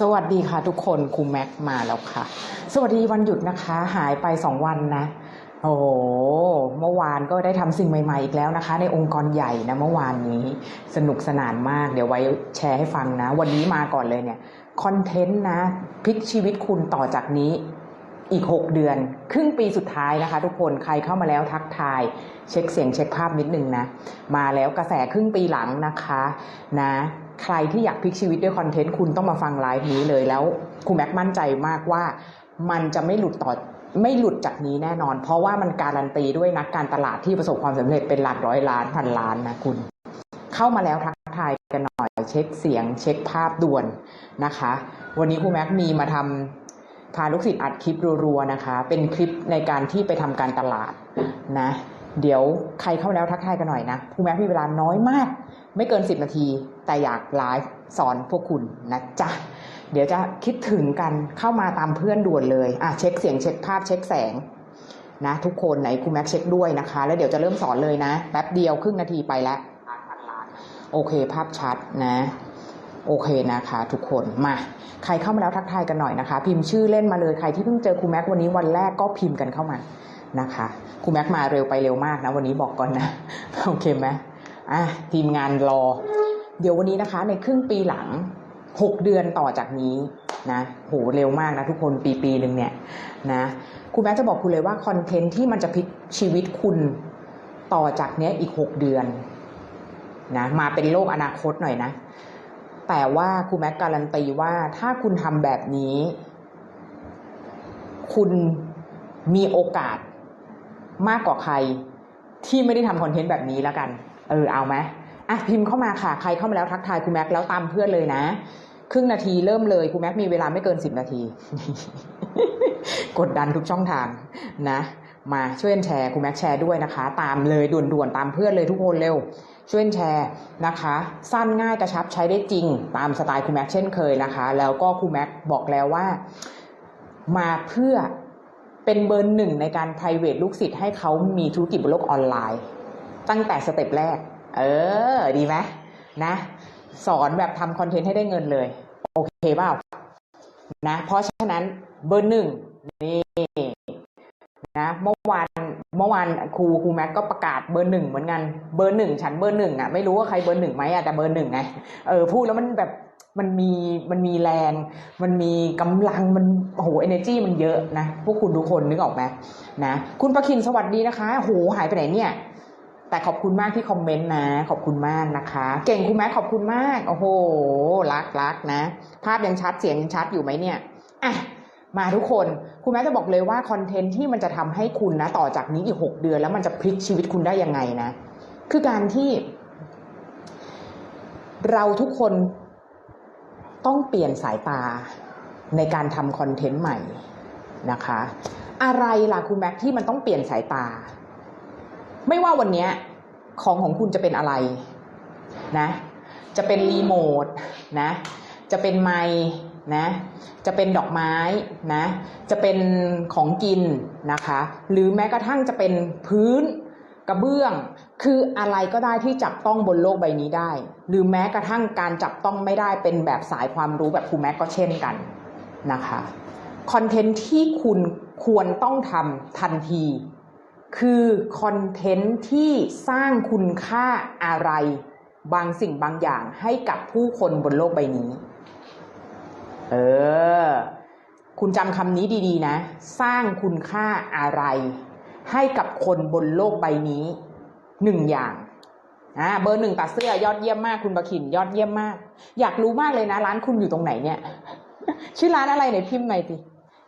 สวัสดีค่ะทุกคนครูแม็กมาแล้วค่ะ สวัสดีวันหยุดนะคะ หายไปสองวันนะ โอ้เมื่อวานก็ได้ทำสิ่งใหม่ ๆ อีกแล้วนะคะ ในองค์กรใหญ่นะเมื่อวานนี้สนุกสนานมาก เดี๋ยวไว้แชร์ให้ฟังนะ วันนี้มาก่อนเลยเนี่ยคอนเทนต์นะพลิกชีวิตคุณต่อจากนี้อีก 6 เดือน ครึ่งปีสุดท้ายนะคะ ทุกคนใครเข้ามาแล้วทักทาย เช็คเสียงเช็คภาพนิดนึงนะ มาแล้วกระแสครึ่งปีหลังนะคะนะ ใครที่อยากพลิกชีวิตด้วยคอนเทนต์คุณต้องมาฟังไลฟ์นี้เลยแล้วคุณแม็กมั่นใจมากว่ามันจะไม่หลุดต่อไม่หลุดจากนี้แน่นอน เพราะว่ามันการันตีด้วยนักการตลาดที่ประสบความสำเร็จเป็นหลักร้อยล้านพันล้านนะคุณ เข้ามาแล้วทักทายกันหน่อยเช็คเสียง เช็คภาพด่วนนะคะ วันนี้ครูแม็กมีมาทำพาลูกศิษย์อัดคลิปรัวๆนะคะ เป็นคลิปในการที่ไปทำการตลาดนะ เดี๋ยวใครเข้ามาแล้วทักทายกันหน่อยนะครูแม็กมีเวลาน้อยมาก ไม่เกิน 10 นาที แต่อยากไลฟ์สอนพวกคุณนะจ๊ะ เดี๋ยวจะคิดถึงกันเข้ามาตามเพื่อนด่วนเลยอะเช็คเสียงเช็คภาพเช็คแสงนะทุกคนไหนครูแม็กเช็คด้วยนะคะ แล้วเดี๋ยวจะเริ่มสอนเลยนะแป๊บเดียวครึ่งนาทีไปแล้วโอเคภาพชัดนะโอเคนะคะทุกคนมาใครเข้ามาแล้วทักทายกันหน่อยนะคะ พิมพ์ชื่อเล่นมาเลยใครที่เพิ่งเจอครูแม็กวันนี้วันแรกก็พิมพ์กันเข้ามา นะคะครูแม็กมาเร็วไปเร็วมากนะวันนี้บอกก่อนนะโอเคไหมอะทีมงานรอ เดี๋ยววันนี้นะคะ ในครึ่งปีหลังหกเดือนต่อจากนี้นะโหเร็วมากนะทุกคนปีปีหนึ่งเนี่ยนะครูแม็กจะบอกคุณเลยว่าคอนเทนต์ที่มันจะพลิกชีวิตคุณต่อจากเนี้ยอีกหกเดือนนะมาเป็นโลกอนาคตหน่อยนะ แต่ว่าครูแม็กการันตีว่าถ้าคุณทำแบบนี้ คุณมีโอกาส มากกว่าใครที่ไม่ได้ทำคอนเทนต์แบบนี้แล้วกัน เออเอาไหมอะพิมพ์เข้ามาค่ะ ใครเข้ามาแล้วทักทายครูแม็กแล้วตามเพื่อนเลยนะ ครึ่งนาทีเริ่มเลยครูแม็กมีเวลาไม่เกินสิบนาที กดดันทุกช่องทางนะ มาช่วยแชร์ครูแม็กแชร์ด้วยนะคะ ตามเลยด่วนๆตามเพื่อนเลยทุกคนเร็ว ช่วยแชร์นะคะ สั้นง่ายกระชับใช้ได้จริง ตามสไตล์ครูแม็กเช่นเคยนะคะ แล้วก็ครูแม็กบอกแล้วว่า มาเพื่อ เป็นเบอร์หนึ่งในการ private ลูกศิษย์ให้เขามีธุรกิจบนโลกออนไลน์ ตั้งแต่สเต็ปแรก เออ ดีไหมนะ สอนแบบทำคอนเทนต์ให้ได้เงินเลย โอเคเปล่านะ เพราะฉะนั้นเบอร์หนึ่งนี่นะเมื่อวานเมื่อวานครูครูแม็กก็ประกาศเบอร์หนึ่งเหมือนกันเบอร์หนึ่งฉันเบอร์หนึ่งอะไม่รู้ว่าใครเบอร์หนึ่งไหมอะแต่เบอร์หนึ่งไงเออพูดแล้วมันแบบ มันมีมันมีแรง มันมีกำลังมันโอ้โหเอเนจีมันเยอะนะ พวกคุณทุกคนนึกออกไหมนะคุณประคินสวัสดีนะคะโหหายไปไหนเนี่ยแต่ขอบคุณมากที่คอมเมนต์นะ ขอบคุณมากนะคะ เก่งคุณแม่ขอบคุณมาก โอ้โห รักรักนะ ภาพยังชัดเสียงยังชัดอยู่ไหมเนี่ยอะมาทุกคน คุณแม่จะบอกเลยว่าคอนเทนต์ที่มันจะทำให้คุณนะ ต่อจากนี้อีกหกเดือนแล้วมันจะพลิกชีวิตคุณได้ยังไงนะ คือการที่ เราทุกคน ต้องเปลี่ยนสายตาในการทำคอนเทนต์ใหม่นะคะ อะไรล่ะคุณแม็กที่มันต้องเปลี่ยนสายตา ไม่ว่าวันนี้ของของคุณจะเป็นอะไรนะ จะเป็นรีโมทนะ จะเป็นไม้นะ จะเป็นดอกไม้นะ จะเป็นของกินนะคะ หรือแม้กระทั่งจะเป็นพื้น กระเบื้อง คืออะไรก็ได้ที่จับต้องบนโลกใบนี้ได้ หรือแม้กระทั่งการจับต้องไม่ได้เป็นแบบสายความรู้แบบครูแม็กก็เช่นกันนะคะคอนเทนต์ที่คุณควรต้องทำทันที คือคอนเทนต์ที่สร้างคุณค่าอะไร บางสิ่งบางอย่างให้กับผู้คนบนโลกใบนี้ เออ คุณจำคำนี้ดีๆนะ สร้างคุณค่าอะไร ให้กับคนบนโลกใบนี้หนึ่งอย่างอ่าเบอร์หนึ่งตัดเสื้อยอดเยี่ยมมากคุณประขินยอดเยี่ยมมาก อยากรู้มากเลยนะ ร้านคุณอยู่ตรงไหนเนี่ย ชื่อร้านอะไรไหนพิมพ์หน่อยสิ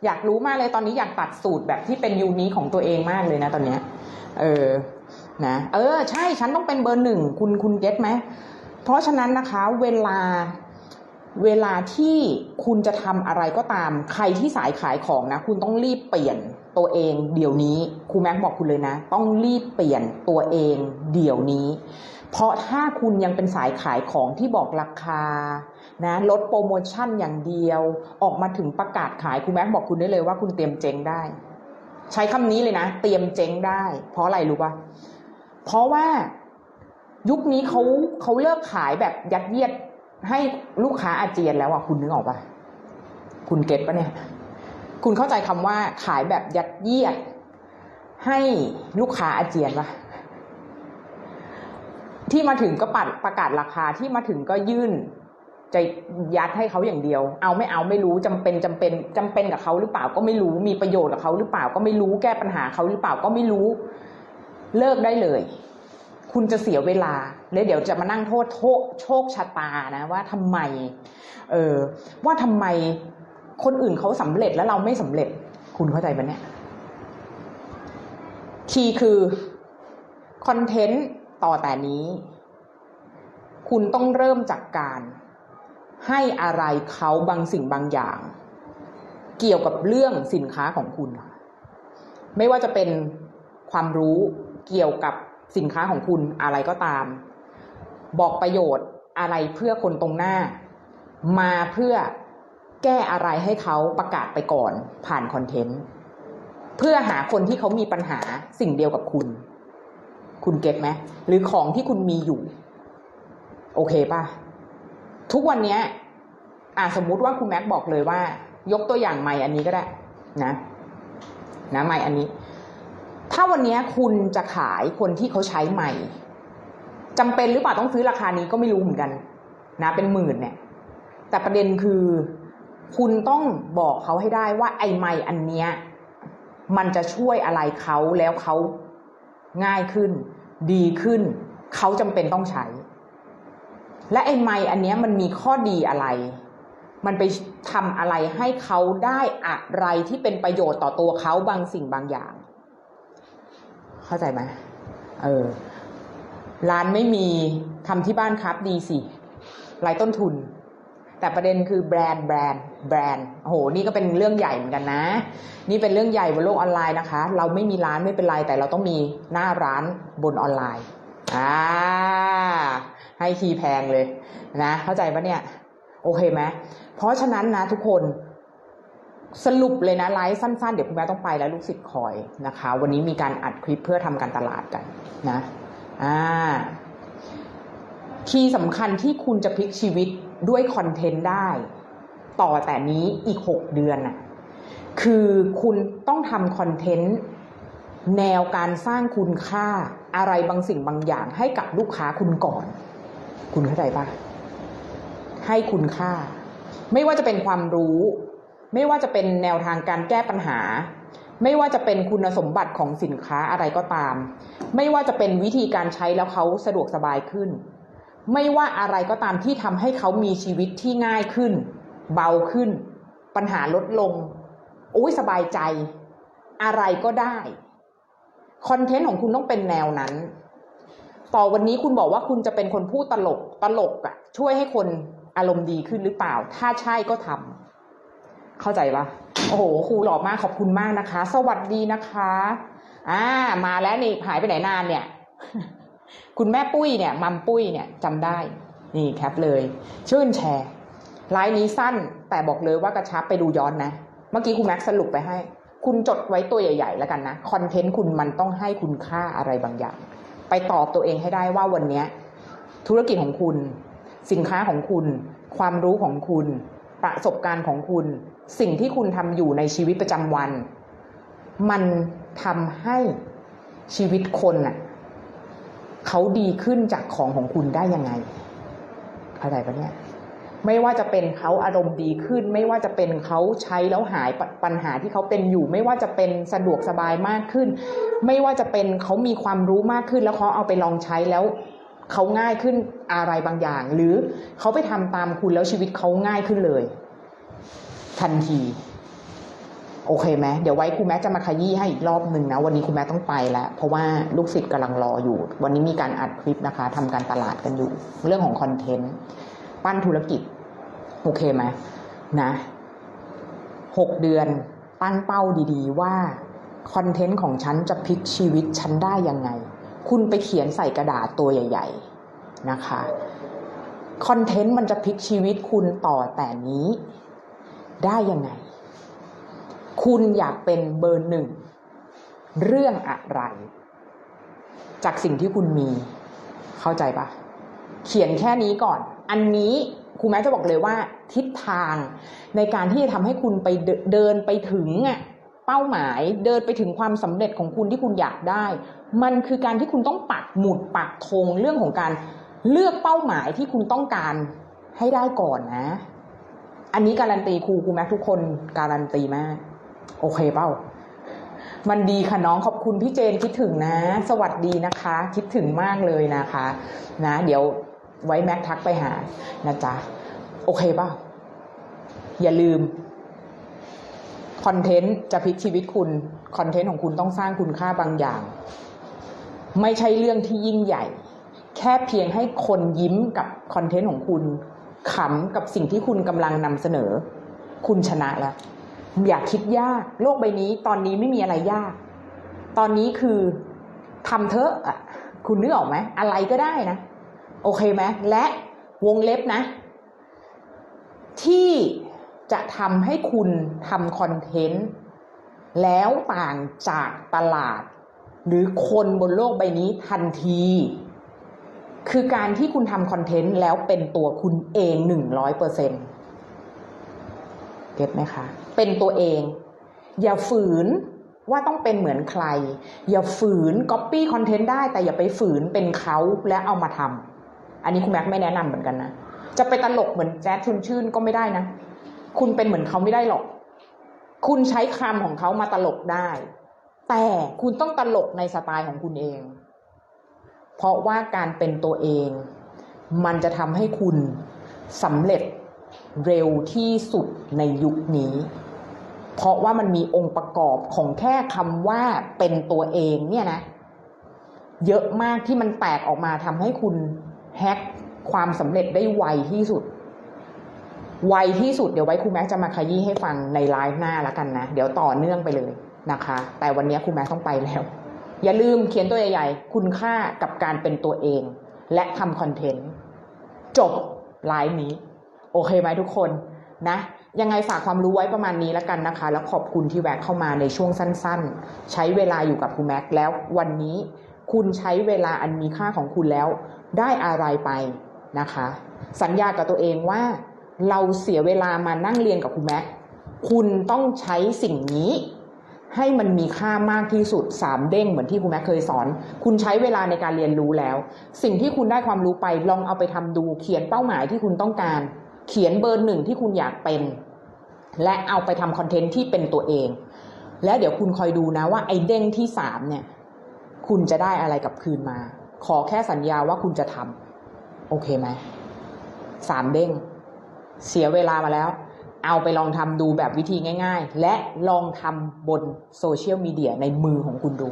อยากรู้มากเลยตอนนี้อยากตัดสูตรแบบที่เป็นยูนีของตัวเองมากเลยนะตอนเนี้ย เออนะเออ ใช่ฉันต้องเป็นเบอร์หนึ่งคุณคุณเก็ตไหมเพราะฉะนั้นนะคะ เวลา เวลาที่คุณจะทำอะไรก็ตาม ใครที่สายขายของนะ คุณต้องรีบเปลี่ยนตัวเองเดี๋ยวนี้ครูแม็กบอกคุณเลยนะ ต้องรีบเปลี่ยนตัวเองเดี๋ยวนี้ เพราะถ้าคุณยังเป็นสายขายของที่บอกราคานะลดโปรโมชั่นอย่างเดียว ออกมาถึงประกาศขายครูแม็กบอกคุณได้เลยว่าคุณเตรียมเจ๊งได้ ใช้คำนี้เลยนะ เตรียมเจ๊งได้ เพราะอะไรรู้ปะเพราะว่ายุคนี้เขาเขาเลิกขายแบบยัดเยียด ให้ลูกค้าอาเจียนแล้วอะคุณนึกออกปะคุณเก็ตปะเนี่ย คุณเข้าใจคำว่าขายแบบยัดเยียด ให้ลูกค้าอาเจียนปะที่มาถึงก็ปัดประกาศราคาที่มาถึงก็ยื่นจะยัดให้เขาอย่างเดียว เอาไม่เอาไม่รู้จำเป็นจำเป็นจำเป็นกับเขาหรือเปล่าก็ไม่รู้มีประโยชน์กับเขาหรือเปล่าก็ไม่รู้แก้ปัญหาเขาหรือเปล่าก็ไม่รู้ เลิกได้เลย คุณจะเสียเวลา แล้วเดี๋ยวจะมานั่งโทษโชคชะตานะว่าทำไม เออว่าทำไมคนอื่นเขาสำเร็จแล้วเราไม่สำเร็จ คุณเข้าใจปะเนี่ยคีย์คือคอนเทนต์ต่อแต่นี้ คุณต้องเริ่มจากการ ให้อะไรเขาบางสิ่งบางอย่าง เกี่ยวกับเรื่องสินค้าของคุณ ไม่ว่าจะเป็นความรู้เกี่ยวกับ สินค้าของคุณอะไรก็ตาม บอกประโยชน์อะไรเพื่อคนตรงหน้า มาเพื่อแก้อะไรให้เขาประกาศไปก่อนผ่านคอนเทนต์เพื่อหาคนที่เขามีปัญหาสิ่งเดียวกับคุณ คุณเก็ตไหมหรือของที่คุณมีอยู่ โอเคป่ะ ทุกวันนี้อ่าสมมุติว่าคุณแม็กบอกเลยว่า ยกตัวอย่างใหม่อันนี้ก็ได้ นะ นะใหม่อันนี้ ถ้าวันนี้คุณจะขายคนที่เขาใช้ใหม่จำเป็นหรือเปล่าต้องซื้อราคานี้ก็ไม่รู้เหมือนกัน นะ เป็นหมื่นเนี่ย แต่ประเด็นคือ คุณต้องบอกเขาให้ได้ว่าไอ้ไม้อันเนี้ย มันจะช่วยอะไรเขาแล้วเขาง่ายขึ้น ดีขึ้น เขาจำเป็นต้องใช้ และไอ้ไม้อันเนี้ยมันมีข้อดีอะไร มันไปทำอะไรให้เขาได้อะไรที่เป็นประโยชน์ต่อตัวเขาบางสิ่งบางอย่าง เข้าใจไหมเออ ร้านไม่มีทำที่บ้านครับดีสิไรต้นทุน แต่ประเด็นคือแบรนด์แบรนด์แบรนด์โอ้โหนี่ก็เป็นเรื่องใหญ่เหมือนกันนะ นี่เป็นเรื่องใหญ่บนโลกออนไลน์นะคะ เราไม่มีร้านไม่เป็นไรแต่เราต้องมีหน้าร้านบนออนไลน์อ่าให้คีย์แพงเลยนะ เข้าใจปะเนี่ย โอเคไหมเพราะฉะนั้นนะทุกคน สรุปเลยนะไลฟ์สั้นๆ เดี๋ยวคุณแม่ต้องไปแล้วลูกศิษย์คอยนะคะ วันนี้มีการอัดคลิปเพื่อทำการตลาดกันนะอ่าคีย์สำคัญที่คุณจะพลิกชีวิตด้วยคอนเทนต์ได้ ต่อแต่นี้อีกหกเดือนน่ะคือคุณต้องทำคอนเทนต์แนวการสร้างคุณค่าอะไรบางสิ่งบางอย่างให้กับลูกค้าคุณก่อน คุณเข้าใจปะให้คุณค่า ไม่ว่าจะเป็นความรู้ ไม่ว่าจะเป็นแนวทางการแก้ปัญหา ไม่ว่าจะเป็นคุณสมบัติของสินค้าอะไรก็ตาม ไม่ว่าจะเป็นวิธีการใช้แล้วเขาสะดวกสบายขึ้น ไม่ว่าอะไรก็ตามที่ทำให้เขามีชีวิตที่ง่ายขึ้น เบาขึ้น ปัญหาลดลงโอ้ยสบายใจ อะไรก็ได้คอนเทนต์ของคุณต้องเป็นแนวนั้น ต่อวันนี้คุณบอกว่าคุณจะเป็นคนพูดตลกตลกอะช่วยให้คนอารมณ์ดีขึ้นหรือเปล่า ถ้าใช่ก็ทำ เข้าใจปะโอ้โหครูหล่อมากขอบคุณมากนะคะ สวัสดีนะคะ อ่า มาแล้วนี่หายไปไหนนานเนี่ย คุณแม่ปุ้ยเนี่ยมัมปุ้ยเนี่ยจำได้ นี่แคปเลย ชื่นแชร์ไลน์นี้สั้นแต่บอกเลยว่ากระชับไปดูย้อนนะ เมื่อกี้คุณแม็กซ์สรุปไปให้ คุณจดไว้ตัวใหญ่ ๆ แล้วกันนะคอนเทนต์คุณมันต้องให้คุณค่าอะไรบางอย่าง ไปตอบตัวเองให้ได้ว่าวันนี้ธุรกิจของคุณ สินค้าของคุณ ความรู้ของคุณ ประสบการณ์ของคุณ สิ่งที่คุณทำอยู่ในชีวิตประจำวัน มันทำให้ชีวิตคนน่ะเขาดีขึ้นจากของของคุณได้ยังไงเข้าใจปะเนี่ยไม่ว่าจะเป็นเขาอารมณ์ดีขึ้น ไม่ว่าจะเป็นเขาใช้แล้วหายปปัญหาที่เขาเป็นอยู่ ไม่ว่าจะเป็นสะดวกสบายมากขึ้น ไม่ว่าจะเป็นเขามีความรู้มากขึ้น แล้วเขาเอาไปลองใช้แล้วเขาง่ายขึ้นอะไรบางอย่าง หรือเขาไปทำตามคุณแล้วชีวิตเขาง่ายขึ้นเลย ทันที โอเคไหมเดี๋ยวไว้ครูแม่จะมาขยี้ให้อีกรอบหนึ่งนะ วันนี้ครูแม่ต้องไปแล้ว เพราะว่าลูกศิษย์กำลังรออยู่ วันนี้มีการอัดคลิปนะคะทำการตลาดกันอยู่ เรื่องของคอนเทนต์ปั้นธุรกิจ โอเคไหมนะหกเดือนตั้งเป้าดีๆ ว่าคอนเทนต์ของฉันจะพลิกชีวิตฉันได้ยังไง คุณไปเขียนใส่กระดาษตัวใหญ่ ๆ นะคะ คอนเทนต์มันจะพลิกชีวิตคุณต่อแต่นี้ ได้ยังไง คุณอยากเป็นเบอร์หนึ่ง เรื่องอะไร จากสิ่งที่คุณมี เข้าใจปะเขียนแค่นี้ก่อน อันนี้ครูแม็กจะบอกเลยว่า ทิศทางในการที่จะทำให้คุณไปเดิเดินไปถึงอะเป้าหมายเดินไปถึงความสำเร็จของคุณที่คุณอยากได้ มันคือการที่คุณต้องปักหมุดปักธงเรื่องของการเลือกเป้าหมายที่คุณต้องการให้ได้ก่อนนะ อันนี้การันตีครูครูแม็กทุกคนการันตีมาก โอเคเป้า มันดีค่ะน้องขอบคุณพี่เจนคิดถึงนะ สวัสดีนะคะ คิดถึงมากเลยนะคะ นะ เดี๋ยวไว้แม็กทักไปหานะจ๊ะ โอเคเปล่าอย่าลืมคอนเทนต์จะพลิกชีวิตคุณคอนเทนต์ของคุณต้องสร้างคุณค่าบางอย่าง ไม่ใช่เรื่องที่ยิ่งใหญ่ แค่เพียงให้คนยิ้มกับคอนเทนต์ของคุณ ขำกับสิ่งที่คุณกำลังนำเสนอ คุณชนะแล้ว อย่าคิดยาก โลกใบนี้ตอนนี้ไม่มีอะไรยาก ตอนนี้คือทำเถอะอะคุณนึกออกไหมอะไรก็ได้นะ โอเคไหมและวงเล็บนะ ที่จะทำให้คุณทำคอนเทนต์ แล้วต่างจากตลาด หรือคนบนโลกใบนี้ทันที คือการที่คุณทำคอนเทนต์แล้วเป็นตัวคุณเองหนึ่งร้อยเปอร์เซ็นต์เก็ตไหมคะ เป็นตัวเอง อย่าฝืนว่าต้องเป็นเหมือนใคร อย่าฝืนก๊อปปี้คอนเทนต์ได้แต่อย่าไปฝืนเป็นเขาและเอามาทำอันนี้คุณแม็กไม่แนะนำเหมือนกันนะ จะไปตลกเหมือนแจ๊ดชุนชื่นก็ไม่ได้นะ คุณเป็นเหมือนเขาไม่ได้หรอก คุณใช้คำของเขามาตลกได้ แต่คุณต้องตลกในสไตล์ของคุณเอง เพราะว่าการเป็นตัวเอง มันจะทำให้คุณสำเร็จเร็วที่สุดในยุคนี้ เพราะว่ามันมีองค์ประกอบของแค่คำว่าเป็นตัวเองเนี่ยนะ เยอะมากที่มันแตกออกมาทำให้คุณแฮกความสำเร็จได้ไวที่สุดไวที่สุดเดี๋ยวไว้ครูแม็กจะมาขยี้ให้ฟังในไลฟ์หน้าแล้วกันนะ เดี๋ยวต่อเนื่องไปเลยนะคะ แต่วันนี้ครูแม็กต้องไปแล้ว อย่าลืมเขียนตัวใหญ่ๆ คุณค่ากับการเป็นตัวเอง และทำคอนเทนต์ จบไลฟ์นี้ โอเคไหมทุกคนนะ ยังไงฝากความรู้ไว้ประมาณนี้แล้วกันนะคะ แล้วขอบคุณที่แวะเข้ามาในช่วงสั้นๆ ใช้เวลาอยู่กับครูแม็กแล้ววันนี้คุณใช้เวลาอันมีค่าของคุณแล้ว ได้อะไรไปนะคะ สัญญากับตัวเองว่า เราเสียเวลามานั่งเรียนกับครูแม็กคุณต้องใช้สิ่งนี้ ให้มันมีค่ามากที่สุดสามเด้งเหมือนที่ครูแม็กเคยสอน คุณใช้เวลาในการเรียนรู้แล้ว สิ่งที่คุณได้ความรู้ไปลองเอาไปทำดู เขียนเป้าหมายที่คุณต้องการ เขียนเบอร์หนึ่งที่คุณอยากเป็น และเอาไปทำคอนเทนต์ที่เป็นตัวเอง และเดี๋ยวคุณคอยดูนะว่าไอ้เด้งที่สามเนี่ยคุณจะได้อะไรกลับคืนมา ขอแค่สัญญาว่าคุณจะทำโอเคไหมสามเด้ง เสียเวลามาแล้ว เอาไปลองทำดูแบบวิธีง่าย ๆ และลองทำบนโซเชียลมีเดียในมือของคุณดู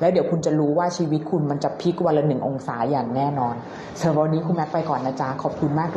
แล้วเดี๋ยวคุณจะรู้ว่าชีวิตคุณมันจะพลิกวันละหนึ่งองศาอย่างแน่นอนสำหรับวันนี้คุณแม็กไปก่อนนะจ๊ะขอบคุณมาก